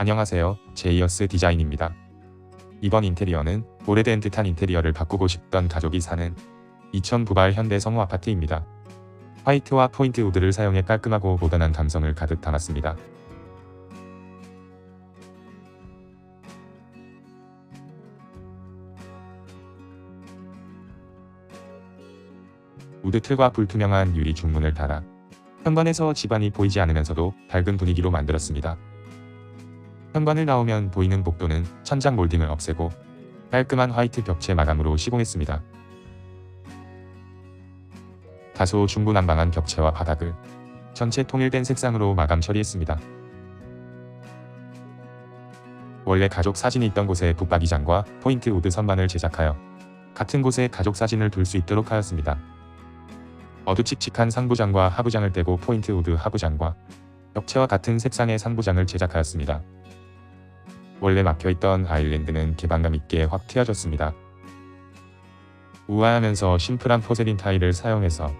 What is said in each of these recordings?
안녕하세요. 제이어스 디자인입니다. 이번 인테리어는 오래된 듯한 인테리어를 바꾸고 싶던 가족이 사는 2000 부발 현대 성우 아파트입니다. 화이트와 포인트 우드를 사용해 깔끔하고 모던한 감성을 가득 담았습니다. 우드 틀과 불투명한 유리 중문을 달아 현관에서 집안이 보이지 않으면서도 밝은 분위기로 만들었습니다. 현관을 나오면 보이는 복도는 천장 몰딩을 없애고 깔끔한 화이트 벽체 마감으로 시공했습니다. 다소 중구난방한 벽체와 바닥을 전체 통일된 색상으로 마감 처리했습니다. 원래 가족 사진이 있던 곳에 붙박이장과 포인트 우드 선반을 제작하여 같은 곳에 가족 사진을 둘 수 있도록 하였습니다. 어두칙칙한 상부장과 하부장을 떼고 포인트 우드 하부장과 벽체와 같은 색상의 상부장을 제작하였습니다. 원래 막혀있던 아일랜드는 개방감 있게 확 트여졌습니다. 우아하면서 심플한 포세린 타일을 사용해서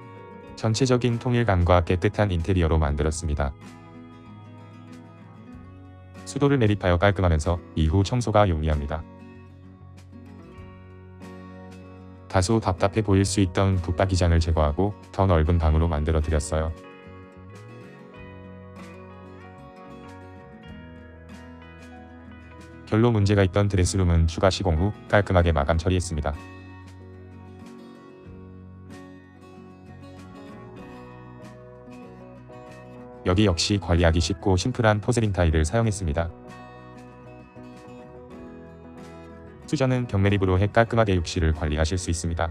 전체적인 통일감과 깨끗한 인테리어로 만들었습니다. 수도를 매립하여 깔끔하면서 이후 청소가 용이합니다. 다소 답답해 보일 수 있던 붙박이장을 제거하고 더 넓은 방으로 만들어 드렸어요. 결로 문제가 있던 드레스룸은 추가 시공 후 깔끔하게 마감 처리했습니다. 여기 역시 관리하기 쉽고 심플한 포세린 타일을 사용했습니다. 수전은 벽매립으로 해 깔끔하게 욕실을 관리하실 수 있습니다.